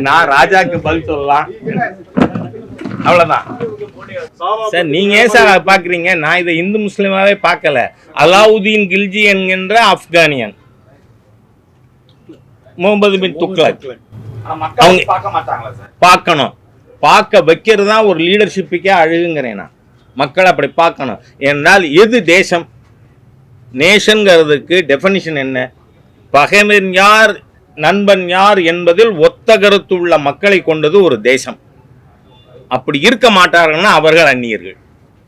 நான் ராஜாக்கு பதில் சொல்லலாம். அவ்வளவுதான். சார் நீங்க ஏன் சார் பாக்குறீங்க நான் இதை இந்து முஸ்லிமாவே பார்க்கல. அலாவுதீன் கில்ஜி என்கின்ற ஆப்கானியன். முகமது பின் துக்ளக். அவங்க- பார்க்கணும். பார்க்க வைக்கிறது தான் ஒரு லீடர்ஷிப்புக்கே அழகுங்கிறேன் நான். மக்கள் அப்படி பார்க்கணும். என்றால் எது தேசம்? நேஷன்கிறதுக்கு டெஃபனிஷன் என்ன? பகைவன் யார் நண்பன் யார் என்பதில் ஒத்த கருத்துள்ள மக்களை கொண்டது ஒரு தேசம். அப்படி இருக்க மாட்டார்கள்னா அவர்கள் அந்நியர்கள்.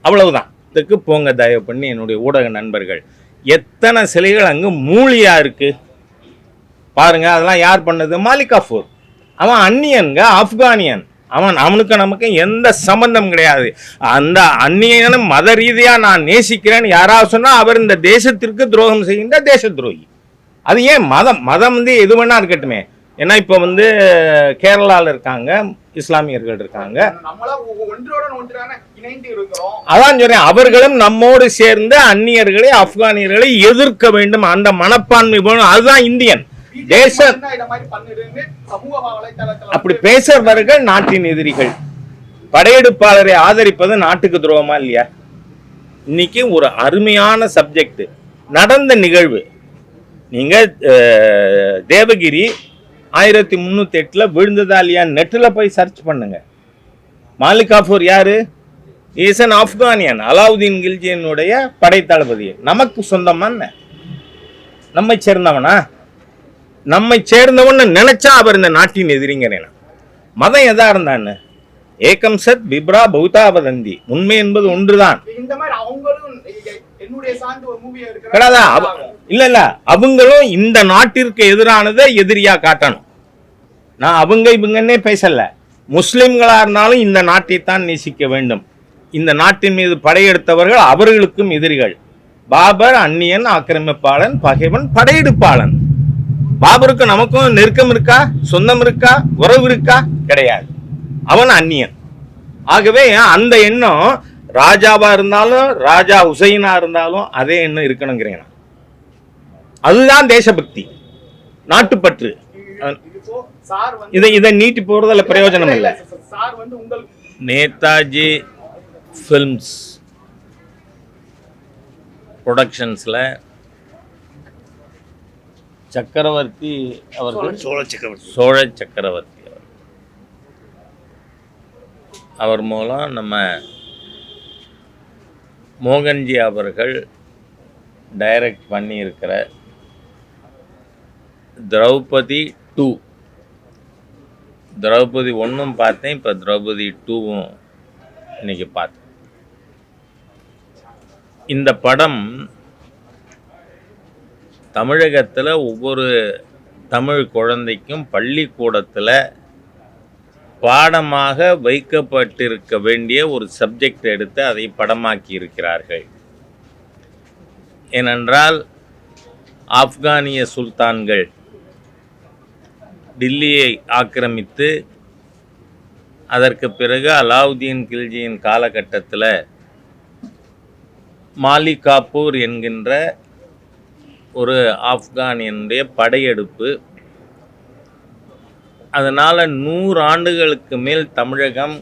அவ்வளவுதான். இதுக்கு போங்க தயவு பண்ணி என்னுடைய ஊடக நண்பர்கள். எத்தனை சிலைகள் அங்கு மூலியா இருக்கு? பாருங்க அதெல்லாம் யார் பண்ணது? மாலிகாஃபூர் அவன் அந்நியன்க ஆப்கானியன். அவன் அவனுக்கு நமக்கு எந்த சம்பந்தம் கிடையாது. அந்த அந்நியனும் மத ரீதியாக நான் நேசிக்கிறேன்னு யாராவது சொன்னால் அவர் இந்த தேசத்திற்கு துரோகம் செய்கின்ற தேச துரோகி. அது ஏன் மதம்? மதம் வந்து எது வேணா இருக்கட்டுமே. ஏன்னா இப்போ வந்து கேரளாவில் இருக்காங்க இஸ்லாமியர்கள் இருக்காங்க. அதான் சொல்றேன் அவர்களும் நம்மோடு சேர்ந்து அந்நியர்களை ஆப்கானியர்களை எதிர்க்க வேண்டும். அந்த மனப்பான்மை வேணும் அதுதான் இந்தியன். தேச அப்படி பேசுறவர்கள் நாட்டின் எதிரிகள். படையெடுப்பாளரை ஆதரிப்பது நாட்டுக்கு துரோகமா இல்லையா? இன்னைக்கு ஒரு அருமையான சப்ஜெக்ட் நடந்த நிகழ்வு. நீங்கள் தேவகிரி ஆயிரத்தி முந்நூற்றி எட்டில் விழுந்ததா இல்லையா நெட்டில் போய் சர்ச் பண்ணுங்க. மாலிக் யார்? இஸ் அன் ஆப்கானியன் அலாவுதீன் கில்ஜியனுடைய படைத்தளபதி. நமக்கு சொந்தமான நம்மை சேர்ந்தவனா? நம்மை சேர்ந்தவன்னு நினைச்சா அவர் இந்த நாட்டின் எதிரிங்கிறேன் மதம் எதா இருந்தான்னு ஏகம் சத் விப்ரா பௌதாவதந்தி. உண்மை என்பது ஒன்றுதான். கிடையாதா இல்ல இல்ல. அவங்களும் இந்த நாட்டிற்கு எதிரானதை எதிரியா காட்டணும். நான் அவங்க இவங்கன்னே பேசல. முஸ்லிம்களா இருந்தாலும் இந்த நாட்டை தான் நேசிக்க வேண்டும். இந்த நாட்டின் மீது படையெடுத்தவர்கள் அவர்களுக்கும் எதிரிகள். பாபர் அந்நியன் ஆக்கிரமிப்பாளன் பகைவன் படையெடுப்பாளன். பாபருக்கு நமக்கும் நெருக்கம் இருக்கா? சொந்தம் இருக்கா? உறவு இருக்கா? கிடையாது. அவன் அந்நியன். ஆகவே அந்த எண்ணம் ராஜாவா இருந்தாலும் ராஜா ஹுசைனா இருந்தாலும் அதே எண்ணம் இருக்கணுங்கிறேன். அதுதான் தேசபக்தி. நாட்டுப்பற்று. இதை இதை நீட்டி போறதுல பிரயோஜனம் இல்லை. நேதாஜி ஃபில்ம்ஸ் ப்ரொடக்ஷன்ஸில் சக்கரவர்த்தி அவர்கள் சோழ சக்கரவர்த்தி. சோழ சக்கரவர்த்தி. அவர் மூலம் நம்ம மோகன்ஜி அவர்கள் டைரக்ட் பண்ணியிருக்கிற திரௌபதி டூ திரௌபதி ஒன்றும் பார்த்தேன் இப்போ திரௌபதி டூவும் இன்றைக்கி பார்த்தேன். இந்த படம் தமிழகத்தில் ஒவ்வொரு தமிழ் குழந்தைக்கும் பள்ளிக்கூடத்தில் பாடமாக வைக்கப்பட்டிருக்க வேண்டிய ஒரு சப்ஜெக்ட் எடுத்து அதை படமாக்கி இருக்கிறார்கள் ஏனென்றால் ஆப்கானிய சுல்தான்கள் டில்லியை ஆக்கிரமித்து அதற்கு பிறகு அலாவுதீன் கில்ஜியின் காலகட்டத்தில் மாலிகாப்பூர் என்கின்ற ஒரு ஆப்கானியனுடைய படையெடுப்பு அதனால் நூறு ஆண்டுகளுக்கு மேல் தமிழகம்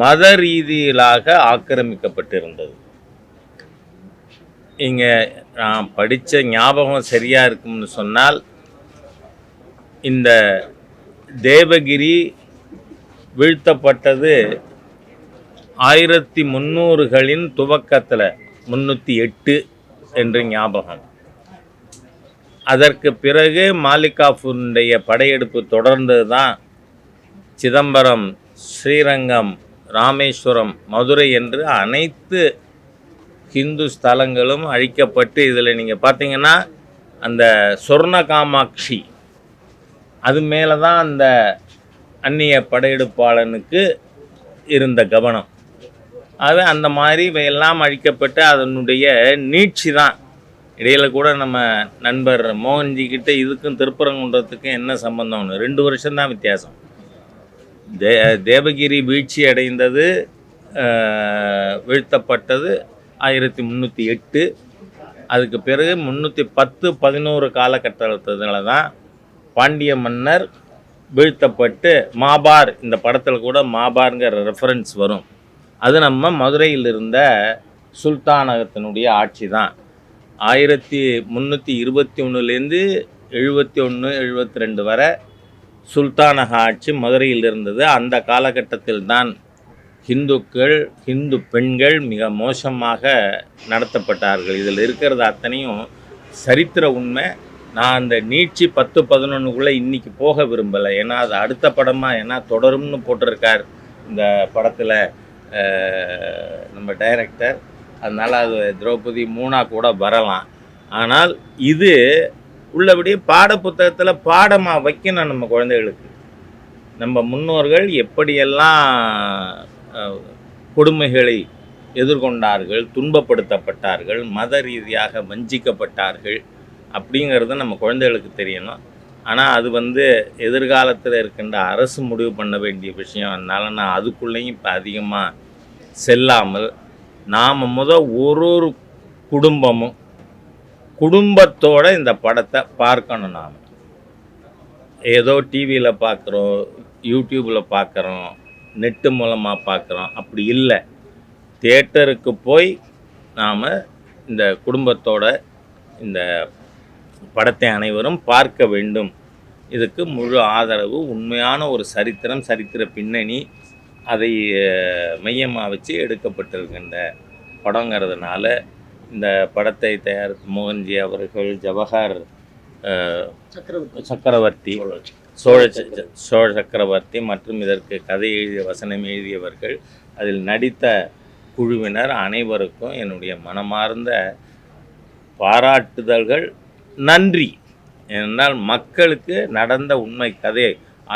மத ரீதியிலாக ஆக்கிரமிக்கப்பட்டிருந்தது. இங்கே நான் படித்த ஞாபகம் சரியாக இருக்கும்னு சொன்னால் இந்த தேவகிரி வீழ்த்தப்பட்டது ஆயிரத்தி முந்நூறுகளின் துவக்கத்தில் முந்நூற்றி எட்டு என்று ஞாபகம். அதற்கு பிறகு மாலிகாஃபுனுடைய படையெடுப்பு தொடர்ந்தது தான் சிதம்பரம் ஸ்ரீரங்கம் ராமேஸ்வரம் மதுரை என்று அனைத்து ஹிந்து ஸ்தலங்களும் அழிக்கப்பட்டு இதில் நீங்கள் பார்த்தீங்கன்னா அந்த சொர்ண காமாட்சி அது மேலே தான் அந்த அந்நிய படையெடுப்பாளனுக்கு இருந்த கவனம். அது அந்த மாதிரி இவையெல்லாம் அழிக்கப்பட்டு அதனுடைய நீட்சி தான் இடையில் கூட நம்ம நண்பர் மோகன்ஜி கிட்ட இதுக்கும் திருப்பரங்குன்றத்துக்கும் என்ன சம்பந்தம்னு? ரெண்டு வருஷம்தான் வித்தியாசம். தே தேவகிரி வீழ்ச்சி அடைந்தது வீழ்த்தப்பட்டது ஆயிரத்தி முந்நூற்றி எட்டு. அதுக்கு பிறகு முந்நூற்றி பத்து பதினோரு காலகட்டத்தினால தான் பாண்டிய மன்னர் வீழ்த்தப்பட்டு மாபார் இந்த படத்தில் கூட மாபார்ங்கிற ரெஃபரன்ஸ் வரும். அது நம்ம மதுரையில் இருந்த சுல்தானகத்தினுடைய ஆட்சி தான் ஆயிரத்தி முந்நூற்றி இருபத்தி ஒன்றுலேருந்து எழுபத்தி ஒன்று எழுபத்தி ரெண்டு வரை சுல்தானக ஆட்சி மதுரையில் இருந்தது. அந்த காலகட்டத்தில் தான் ஹிந்துக்கள் ஹிந்து பெண்கள் மிக மோசமாக நடத்தப்பட்டார்கள். இதில் இருக்கிறது அத்தனையும் சரித்திர உண்மை. நான் அந்த நீட்சி பத்து பதினொன்றுக்குள்ளே இன்றைக்கி போக விரும்பலை. ஏன்னா அது அடுத்த படமாக ஏன்னா தொடரும்னு போட்டிருக்கார் இந்த படத்தில் நம்ம டைரக்டர். அதனால் அது திரௌபதி மூணாக கூட வரலாம். ஆனால் இது உள்ளபடியே பாட புத்தகத்தில் பாடமாக வைக்கணும் நம்ம குழந்தைகளுக்கு. நம்ம முன்னோர்கள் எப்படியெல்லாம் கொடுமைகளை எதிர்கொண்டார்கள் துன்பப்படுத்தப்பட்டார்கள் மத ரீதியாக வஞ்சிக்கப்பட்டார்கள் அப்படிங்கிறது நம்ம குழந்தைகளுக்கு தெரியணும். ஆனால் அது வந்து எதிர்காலத்தில் இருக்கின்ற அரசு முடிவு பண்ண வேண்டிய விஷயம். அதனால் நான் அதுக்குள்ளேயும் இப்போ அதிகமாக செல்லாமல் நாம் முத ஒரு ஒரு குடும்பமும் குடும்பத்தோட இந்த படத்தை பார்க்கணும் நாம். ஏதோ டிவியில் பார்க்குறோம் யூடியூப்பில் பார்க்குறோம் நெட்டு மூலமாக பார்க்குறோம் அப்படி இல்லை. தேட்டருக்கு போய் நாம் இந்த குடும்பத்தோட இந்த படத்தை அனைவரும் பார்க்க வேண்டும். இதுக்கு முழு ஆதரவு உண்மையான ஒரு சரித்திரம் சரித்திர பின்னணி அதை மையமாக வச்சு எடுக்கப்பட்டிருக்கின்ற படங்கிறதுனால இந்த படத்தை தயாரித்த மோகன்ஜி அவர்கள் ஜவஹர் சக்கரவர்த்தி சோழ சோழ சக்கரவர்த்தி மற்றும் இதற்கு கதை எழுதிய வசனம் எழுதியவர்கள் அதில் நடித்த குழுவினர் அனைவருக்கும் என்னுடைய மனமார்ந்த பாராட்டுதல்கள். நன்றி. ஏனென்றால் மக்களுக்கு நடந்த உண்மை கதை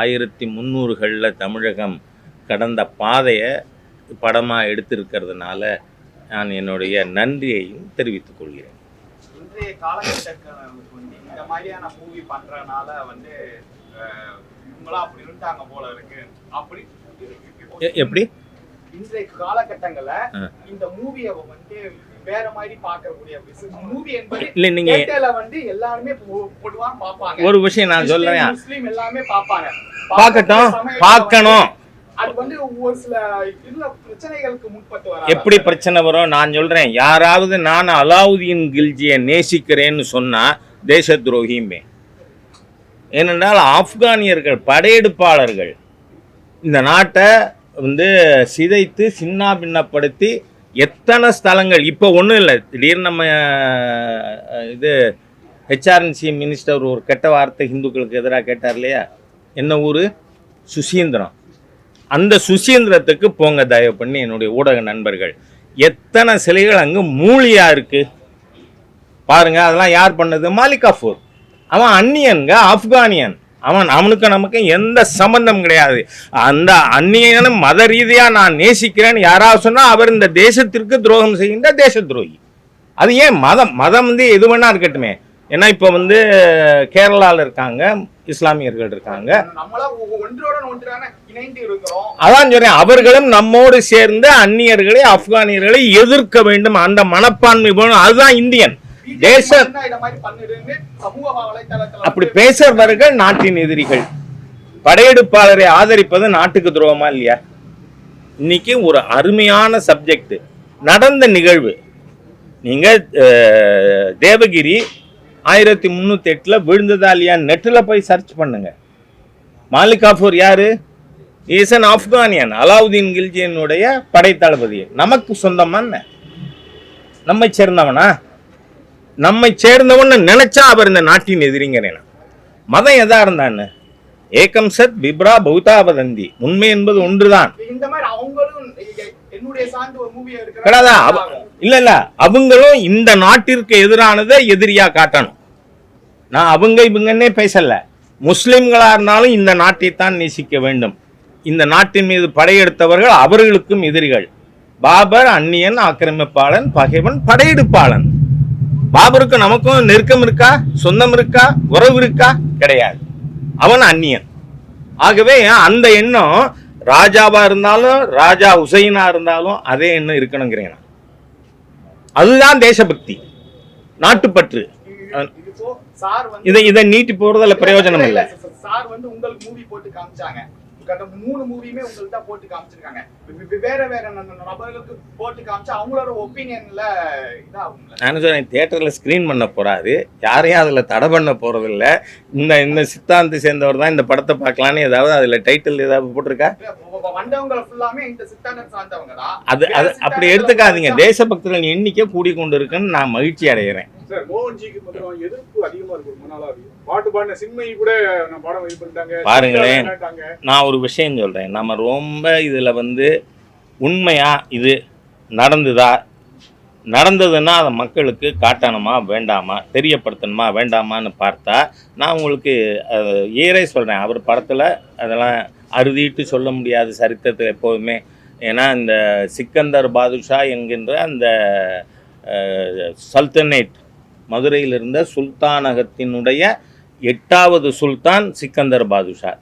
ஆயிரத்தி முந்நூறுகளில் தமிழகம் கடந்த பாதையை படமாக எடுத்திருக்கிறதுனால நான் என்னுடைய நன்றியையும் தெரிவித்துக் கொள்கிறேன். இன்றைய காலகட்டங்களுக்கு வந்து இந்த மாதிரியான மூவி பண்றதுனால வந்து அஹ், இவங்களா அப்படி இருந்தாங்க போல இருக்கு. அப்படி எப்படி? இன்றைய காலகட்டங்கள்ல. இந்த மூவியை வந்து வேற மாதிரி பார்க்கக்கூடிய மூவி என்பது இல்லை தியேட்டர்ல வந்து எல்லாருமே போடுவாங்க பார்ப்பாங்க. ஒரு விஷயம் நான் கிறிஸ்டின், முஸ்லீம் எல்லாமே பார்ப்பாங்க. பார்க்கட்டும் பார்க்கணும். அது வந்து ஒரு சில இதுல பிரச்சனைகளுக்கு முன்பட்டு வர எப்படி பிரச்சனை வரும்? நான் சொல்கிறேன் யாராவது நான் அலாவுதீன் கில்ஜியை நேசிக்கிறேன்னு சொன்னால் தேச துரோகியுமே. ஏனென்றால் ஆப்கானியர்கள் படையெடுப்பாளர்கள் இந்த நாட்டை வந்து சிதைத்து சின்னா பின்னப்படுத்தி எத்தனை ஸ்தலங்கள் இப்போ ஒன்றும் இல்லை. திடீர்னு நம்ம இது ஹெச்ஆர்என்சி மினிஸ்டர் ஒரு கெட்ட வார்த்தை ஹிந்துக்களுக்கு எதிராக கேட்டார் இல்லையா? என்ன ஊர்? சுசீந்திரம். அந்த சுசீந்திரத்துக்கு போங்க தயவு பண்ணி என்னுடைய ஊடக நண்பர்கள். எத்தனை சிலைகள் அங்கே மூலியா இருக்கு? பாருங்க அதெல்லாம் யார் பண்ணது? மாலிகாஃபூர் அவன் அந்நியன்க ஆப்கானியன். அவன் அவனுக்கு நமக்கு எந்த சம்பந்தம் கிடையாது. அந்த அந்நியனும் மத ரீதியாக நான் நேசிக்கிறேன்னு யாராவது சொன்னால் அவர் இந்த தேசத்திற்கு துரோகம் செய்கின்ற தேச துரோகி அது ஏன் மதம்? மதம் வந்து எது வேணா இருக்கட்டுமே. ஏன்னா இப்போ வந்து கேரளாவில் இருக்காங்க. இஸ்லாமியர்கள் இருக்காங்க. அதான் சொல்றேன் அவர்களும் நம்மோடு சேர்ந்து அந்நியர்களை ஆப்கானியர்களை எதிர்க்க வேண்டும். அந்த மனப்பான்மை அதுதான் இந்தியன். தேச அப்படி பேசுறவர்கள் நாட்டின் எதிரிகள். படையெடுப்பாளரை ஆதரிப்பது நாட்டுக்கு துரோகமா இல்லையா? இன்னைக்கு ஒரு அருமையான சப்ஜெக்ட் நடந்த நிகழ்வு. நீங்க தேவகிரி ஆயிரத்தி முந்நூற்றி எட்டில் விழுந்ததா இல்லையா? நெட்டில் போய் சர்ச் பண்ணுங்க. மாலிகாஃபூர் யாரு? அன் ஆப்கானியன் அலாவுதீன் கில்ஜியனுடைய படைத்தளபதி. நமக்கு சொந்தமான நம்மை சேர்ந்தவனா? நம்மை சேர்ந்தவன்னு நினைச்சா அவர் இந்த நாட்டின் எதிரிங்கிறேன் மதம் எதா இருந்தான்னு? ஏகம் சத் விப்ரா பௌதாபதந்தி உண்மை என்பது ஒன்றுதான். இந்த மாதிரி அவங்களும் இல்ல இல்ல. அவங்களும் இந்த நாட்டிற்கு எதிரானதை எதிரியா காட்டணும். நான் அவங்க இவங்கன்னே பேசல. முஸ்லிம்களா இருந்தாலும் இந்த நாட்டை தான் நேசிக்க வேண்டும். இந்த நாட்டின் மீது படையெடுத்தவர்கள் அவர்களுக்கும் எதிரிகள். பாபர் அந்நியன் ஆக்கிரமிப்பாளன் பகைவன் படையெடுப்பாளன். பாபருக்கு நமக்கும் நெருக்கம் இருக்கா? சொந்தம் இருக்கா? உறவு இருக்கா? கிடையாது. அவன் அந்நியன். ஆகவே அந்த எண்ணம் ராஜாவா இருந்தாலும் ராஜா ஹுசைனா இருந்தாலும் அதே எண்ணம் இருக்கணுங்கிறேன். அதுதான் தேசபக்தி. நாட்டுப்பற்று. இது- இது போ சார் வந்து இதை இதை நீட்டி போறதுல பிரயோஜனம் இல்லை. சார் வந்து உங்களுக்கு மூவி போட்டு காமிச்சாங்க. கடந்த மூணு மூவியுமே உங்களுக்கு தான் போட்டு காமிச்சிருக்காங்க. வேற வேற நபர்களுக்கு போட்டு காமிச்சா அவங்களோட ஒப்பீனியன்ல இதாகும்ல. நான் சொன்னேன் தியேட்டரில் ஸ்க்ரீன் பண்ண போறாரு. யாரையும் அதில் தடை பண்ண போறதில்ல. இந்த இந்த சித்தாந்தி சேர்ந்தவர் தான் இந்த படத்தை பார்க்கலான்னு ஏதாவது அதில் டைட்டில் ஏதாவது போட்டிருக்கா? அது அது அப்படி எடுத்துக்காதீங்க. தேசபக்தர்கள் எண்ணிக்கை கூடிக்கொண்டு இருக்குன்னு நான் மகிழ்ச்சி அடைகிறேன். சார் மோகன்ஜிக்கு கொஞ்சம் எதிர்ப்பு அதிகமா இருக்கு நாளாவே. பாட்டு பாடின சின்மை கூட நான் பாடம் இது பண்ணிட்டாங்க பாருங்களேன். நான் ஒரு விஷயம் சொல்கிறேன் நம்ம ரொம்ப இதில் வந்து உண்மையா இது நடந்துதா? நடந்ததுன்னா அதை மக்களுக்கு காட்டணுமா வேண்டாமா? தெரியப்படுத்தணுமா வேண்டாமான்னு பார்த்தா நான் உங்களுக்கு ஏறே சொல்கிறேன் அவர் படத்தில் அதெல்லாம் அறுதிட்டு சொல்ல முடியாது சரித்திரத்தில் எப்போதுமே. ஏன்னா இந்த சிக்கந்தர் பாதுஷா என்கின்ற அந்த சல்தனேட் மதுரையில் இருந்த சுல்தானகத்தினுடைய எட்டாவது சுல்தான் சிக்கந்தர் பாதுஷா.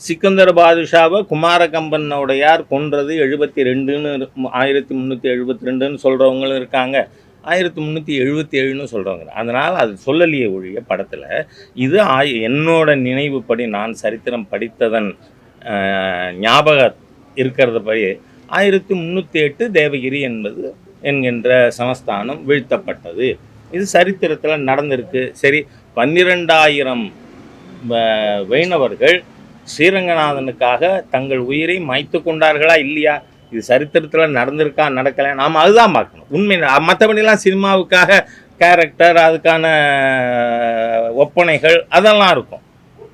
சிக்கந்தர் பாதுஷாவை குமாரகம்பனுடையார் கொன்றது எழுபத்தி ரெண்டுன்னு ஆயிரத்தி முந்நூற்றி எழுபத்தி ரெண்டுன்னு சொல்கிறவங்களும் இருக்காங்க. ஆயிரத்தி முந்நூற்றி எழுபத்தி ஏழுன்னு சொல்கிறவங்க அதனால் அது சொல்லலையே ஒழிய படத்தில் இது ஆய் என்னோட நினைவுப்படி நான் சரித்திரம் படித்ததன் ஞாபகம் இருக்கிறத படி ஆயிரத்தி முந்நூற்றி எட்டு தேவகிரி என்பது என்கின்ற சமஸ்தானம் வீழ்த்தப்பட்டது. இது சரித்திரத்தில் நடந்திருக்கு. சரி பன்னிரெண்டாயிரம் வ- வைணவர்கள் ஸ்ரீரங்கநாதனுக்காக தங்கள் உயிரை மாய்த்து கொண்டார்களா இல்லையா? இது சரித்திரத்தில் நடந்திருக்கா நடக்கலை நாம் அதுதான் பார்க்கணும். உண்மை மற்றபடிலாம் சினிமாவுக்காக கேரக்டர் அதுக்கான ஒப்பனைகள் அதெல்லாம் இருக்கும்.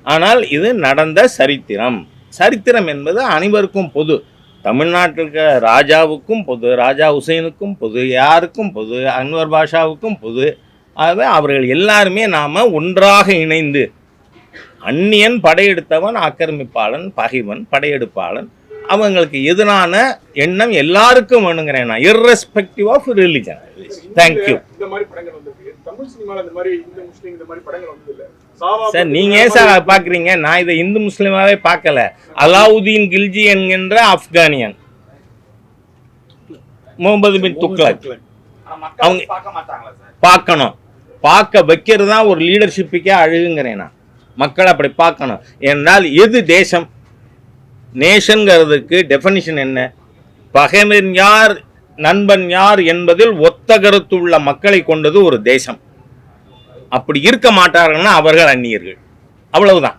ஆனால் இது நடந்த சரித்திரம். சரித்திரம் என்பது அனைவருக்கும் பொது. தமிழ்நாட்டில் இருக்க ராஜாவுக்கும் பொது ராஜா ஹுசைனுக்கும் பொது யாருக்கும் பொது அன்வர் பாஷாவுக்கும் பொது ஆகவே அவர்கள் எல்லாருமே நாம் ஒன்றாக இணைந்து அந்நியன் படையெடுத்தவன் ஆக்கிரமிப்பாளன் பகைவன் படையெடுப்பாளன் அவங்களுக்கு எதிரான எண்ணம் எல்லாருக்கும் வேணுங்கிறேன் நான் இர்ரெஸ்பெக்டிவ் ஆஃப் ரிலிஜன் தேங்க்யூ இந்த மாதிரி படங்கள் வந்திருக்கு. தமிழ் சினிமாவில் இந்த மாதிரி இந்து முஸ்லீம் இந்த மாதிரி படங்கள் வந்ததில்லை. சார் நீங்க ஏன் சார் பார்க்குறீங்க? நான் இதை இந்து முஸ்லீமாவே பார்க்கல. அலாவுதீன் கில்ஜி என்கின்ற ஆப்கானியன். முகமது பின் மக்கள் அவங்க- பார்க்கணும். பார்க்க வைக்கிறது தான் ஒரு லீடர்ஷிப்புக்கே அழகுங்கிறேன் நான். மக்கள் அப்படி பார்க்கணும். என்றால் எது தேசம்? நேஷன்கிறதுக்கு டெஃபனிஷன் என்ன? பகைவன் யார் நண்பன் யார் என்பதில் ஒத்த கருத்துள்ள மக்களை கொண்டது ஒரு தேசம். அப்படி இருக்க மாட்டார்கள்னா அவர்கள் அந்நியர்கள். அவ்வளவுதான்.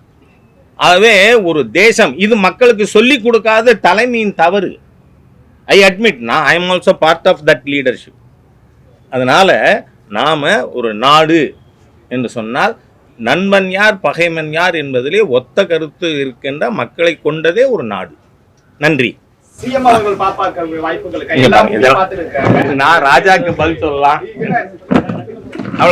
ஆகவே ஒரு தேசம் இது மக்களுக்கு சொல்லிக் கொடுக்காத தலைமையின் தவறு. ஐ அட்மிட் நான் I am also part of that leadership அதனால நாம ஒரு நாடு என்று சொன்னால் நண்பன் யார் பகைவன் யார் என்பதிலே ஒத்த கருத்து இருக்கின்ற மக்களை கொண்டதே ஒரு நாடு. நன்றி. நான் ராஜாக்கு பதில் சொல்லலாம்.